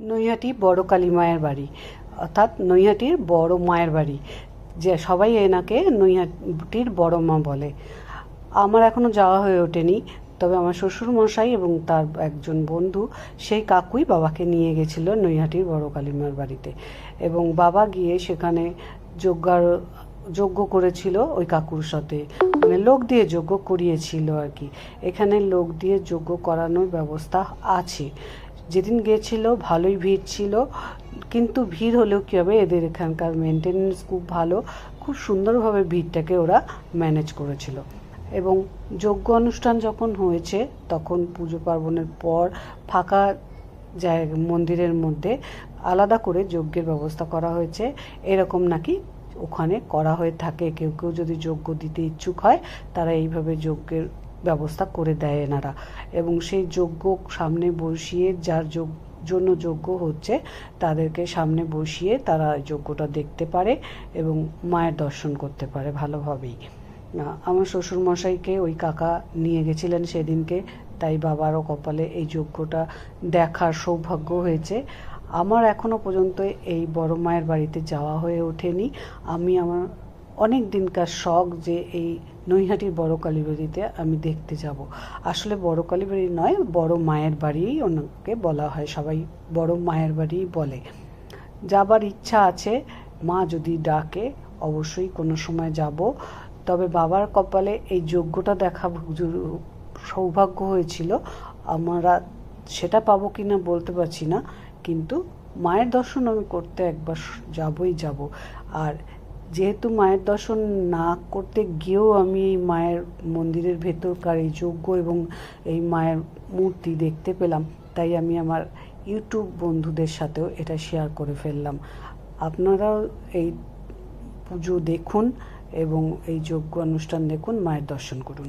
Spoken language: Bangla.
নৈহাটি বড় কালী মায়ের বাড়ি। অর্থাৎ নৈহাটির বড় মায়ের বাড়ি। যে সবাই এনাকে নৈহাটির বড় মা বলে। আমার এখনও যাওয়া হয়ে ওঠেনি। তবে আমার শ্বশুর মশাই এবং তার একজন বন্ধু, সেই কাকুই বাবাকে নিয়ে গেছিল নৈহাটির বড় কালীমার বাড়িতে। এবং বাবা গিয়ে সেখানে যজ্ঞার, যজ্ঞ করেছিল ওই কাকুর সাথে। মানে লোক দিয়ে যজ্ঞ করিয়েছিল আর কি। এখানে লোক দিয়ে যজ্ঞ করানোর ব্যবস্থা আছে। যেদিন গেছিল ভালোই ভিড় ছিল, কিন্তু ভিড় হলেও কী হবে, এদের এখানকার মেনটেনেন্স খুব ভালো, খুব সুন্দরভাবে ভিড়টাকে ওরা ম্যানেজ করেছিল। এবং যজ্ঞ অনুষ্ঠান যখন হয়েছে, তখন পুজো পার্বণের পর ফাঁকা জায়গা, মন্দিরের মধ্যে আলাদা করে যজ্ঞের ব্যবস্থা করা হয়েছে। এরকম নাকি ওখানে করা হয়ে থাকে। কেউ কেউ যদি যজ্ঞ দিতে ইচ্ছুক হয়, তারা এইভাবে যজ্ঞের ব্যবস্থা করে দেয় এনারা। এবং সেই যজ্ঞ সামনে বসিয়ে যার যোগ জন্য যজ্ঞ হচ্ছে, তাদেরকে সামনে বসিয়ে তারা যজ্ঞটা দেখতে পারে এবং মায়ের দর্শন করতে পারে ভালোভাবেই। আমার শ্বশুরমশাইকে ওই কাকা নিয়ে গেছিলেন সেদিনকে। তাই বাবারও কপালে এই যজ্ঞটা দেখার সৌভাগ্য হয়েছে। আমার এখনও পর্যন্ত এই বড় মায়ের বাড়িতে যাওয়া হয়ে ওঠেনি। আমি আমার অনেক দিনকার শখ যে এই নৈহাটির বড় কালীবাড়িতে আমি দেখতে যাব। আসলে বড় কালীবাড়ি নয়, বড় মায়ের বাড়িই ওনাকে বলা হয়, সবাই বড় মায়ের বাড়িই বলে। যাবার ইচ্ছা আছে, মা যদি ডাকে, অবশ্যই কোনো সময় যাব। তবে বাবার কপালে এই যোগ্যটা দেখা সৌভাগ্য হয়েছিল। আমরা সেটা পাবো কি না বলতে পারছি না। কিন্তু মায়ের দর্শন আমি করতে একবার যাবই যাব। আর যেহেতু মায়ের দর্শন না করতে গিয়েও আমি এই মায়ের মন্দিরের ভেতরকার এই যজ্ঞ এবং এই মায়ের মূর্তি দেখতে পেলাম, তাই আমি আমার ইউটিউব বন্ধুদের সাথেও এটা শেয়ার করে ফেললাম। আপনারাও এই পুজো দেখুন এবং এই যজ্ঞ অনুষ্ঠান দেখুন, মায়ের দর্শন করুন।